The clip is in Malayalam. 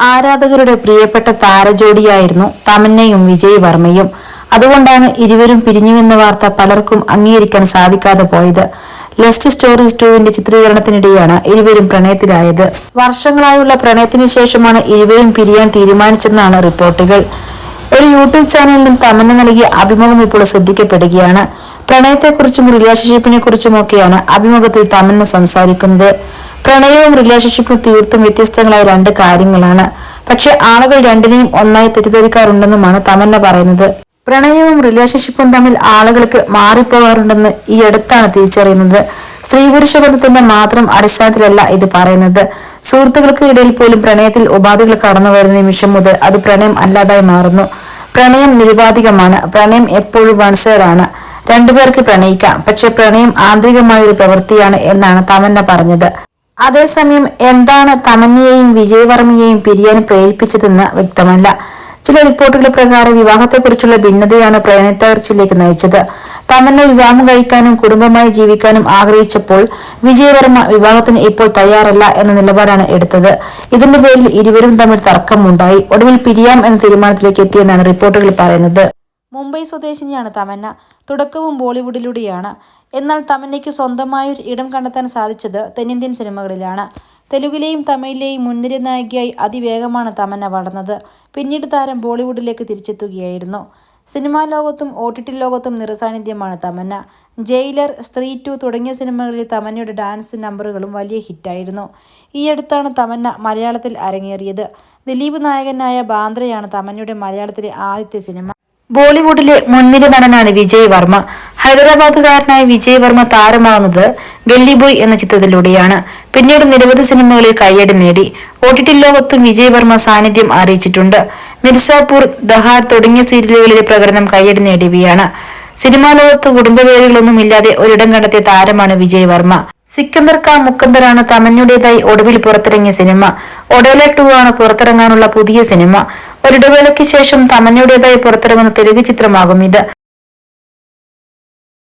ആരാധകരുടെ പ്രിയപ്പെട്ട താരജോഡിയായിരുന്നു തമന്നയും വിജയ് വർമ്മയും. അതുകൊണ്ടാണ് ഇരുവരും പിരിഞ്ഞുവെന്ന വാർത്ത പലർക്കും അംഗീകരിക്കാൻ സാധിക്കാതെ പോയത്. ലസ്റ്റ് സ്റ്റോറീസ് ടുവിന്റെ ചിത്രീകരണത്തിനിടെയാണ് ഇരുവരും പ്രണയത്തിലായത്. വർഷങ്ങളായുള്ള പ്രണയത്തിന് ശേഷമാണ് ഇരുവരും പിരിയാൻ തീരുമാനിച്ചെന്നാണ് റിപ്പോർട്ടുകൾ. ഒരു യൂട്യൂബ് ചാനലിലും തമന്ന നൽകിയ അഭിമുഖം ഇപ്പോൾ ശ്രദ്ധിക്കപ്പെടുകയാണ്. പ്രണയത്തെക്കുറിച്ചും റിലേഷൻഷിപ്പിനെ കുറിച്ചുമൊക്കെയാണ് അഭിമുഖത്തിൽ തമന്ന സംസാരിക്കുന്നത്. പ്രണയവും റിലേഷൻഷിപ്പും തീർത്തും വ്യത്യസ്തങ്ങളായ രണ്ട് കാര്യങ്ങളാണ്. പക്ഷെ ആളുകൾ രണ്ടിനെയും ഒന്നായി തെറ്റിദ്ധരിക്കാറുണ്ടെന്നുമാണ് തമന്ന പറയുന്നത്. പ്രണയവും റിലേഷൻഷിപ്പും തമ്മിൽ ആളുകൾക്ക് മാറിപ്പോകാറുണ്ടെന്ന് ഈ അടുത്താണ് തിരിച്ചറിയുന്നത്. സ്ത്രീ പുരുഷ ബന്ധത്തിന്റെ മാത്രം അടിസ്ഥാനത്തിലല്ല ഇത് പറയുന്നത്. സുഹൃത്തുക്കൾക്ക് ഇടയിൽ പോലും പ്രണയത്തിൽ ഉപാധികൾ കടന്നു വരുന്ന നിമിഷം മുതൽ അത് പ്രണയം അല്ലാതായി മാറുന്നു. പ്രണയം നിരുപാധികമാണ്. പ്രണയം എപ്പോഴും വൺ സൈഡ് ആണ് രണ്ടുപേർക്ക് പ്രണയിക്കാം. പക്ഷെ പ്രണയം ആന്തരികമായ ഒരു പ്രവൃത്തിയാണ് എന്നാണ് തമന്ന പറഞ്ഞത്. അതേസമയം എന്താണ് തമന്നയെയും വിജയവർമ്മയെയും പിരിയാൻ പ്രേരിപ്പിച്ചതെന്ന് വ്യക്തമല്ല. ചില റിപ്പോർട്ടുകൾ പ്രകാരം വിവാഹത്തെക്കുറിച്ചുള്ള ഭിന്നതയാണ് പ്രണയത്തകർച്ചയിലേക്ക് നയിച്ചത്. തമന്ന വിവാഹം കഴിക്കാനും കുടുംബമായി ജീവിക്കാനും ആഗ്രഹിച്ചപ്പോൾ വിജയവർമ്മ വിവാഹത്തിന് ഇപ്പോൾ തയ്യാറല്ല എന്ന നിലപാടാണ് എടുത്തത്. ഇതിന്റെ പേരിൽ ഇരുവരും തമ്മിൽ തർക്കമുണ്ടായി. ഒടുവിൽ പിരിയാം എന്ന തീരുമാനത്തിലേക്ക് എത്തിയെന്നാണ് റിപ്പോർട്ടുകൾ പറയുന്നത്. മുംബൈ സ്വദേശിനിയാണ് തമന്ന. തുടക്കവും ബോളിവുഡിലൂടെയാണ്. എന്നാൽ തമന്നയ്ക്ക് സ്വന്തമായൊരു ഇടം കണ്ടെത്താൻ സാധിച്ചത് തെന്നിന്ത്യൻ സിനിമകളിലാണ്. തെലുങ്കിലെയും തമിഴിലെയും മുൻനിര നായികയായി അതിവേഗമാണ് തമന്ന വളർന്നത്. പിന്നീട് താരം ബോളിവുഡിലേക്ക് തിരിച്ചെത്തുകയായിരുന്നു. സിനിമാ ലോകത്തും ഒ ടി ടി ലോകത്തും നിറസാന്നിധ്യമാണ് തമന്ന. ജയിലർ സ്ത്രീ ടു തുടങ്ങിയ സിനിമകളിൽ തമന്നയുടെ ഡാൻസ് നമ്പറുകളും വലിയ ഹിറ്റായിരുന്നു. ഈ അടുത്താണ് തമന്ന മലയാളത്തിൽ അരങ്ങേറിയത്. ദിലീപ് നായകനായ ബാന്ദ്രയാണ് തമന്നയുടെ മലയാളത്തിലെ ആദ്യത്തെ സിനിമ. ബോളിവുഡിലെ മുൻനിര നടനാണ് വിജയ് വർമ്മ. ഹൈദരാബാദുകാരനായ വിജയ് വർമ്മ താരമാകുന്നത് ഗല്ലി ബോയ് എന്ന ചിത്രത്തിലൂടെയാണ്. പിന്നീട് നിരവധി സിനിമകളിൽ കയ്യടി നേടി. ഒടിടി ലോകത്തും വിജയ് വർമ്മ സാന്നിധ്യം അറിയിച്ചിട്ടുണ്ട്. മിർസാപൂർ ദഹാർ തുടങ്ങിയ സീരിയലുകളിലെ പ്രകടനം കയ്യടി നേടിയവയാണ്. സിനിമാ ലോകത്ത് കുടുംബവേദികളൊന്നും ഇല്ലാതെ ഒരിടം കണ്ടെത്തിയ താരമാണ് വിജയ് വർമ്മ. സിക്കന്ദർ കാ മുക്കന്ദറാണ് തമന്നുടേതായി ഒടുവിൽ പുറത്തിറങ്ങിയ സിനിമ. ഒഡേല ടു ആണ് പുറത്തിറങ്ങാനുള്ള പുതിയ സിനിമ. ഒരിടവേളയ്ക്ക് ശേഷം തമന്നയുടേതായി പുറത്തിറങ്ങുന്ന തെലുങ്ക് ചിത്രമാകും ഇത്.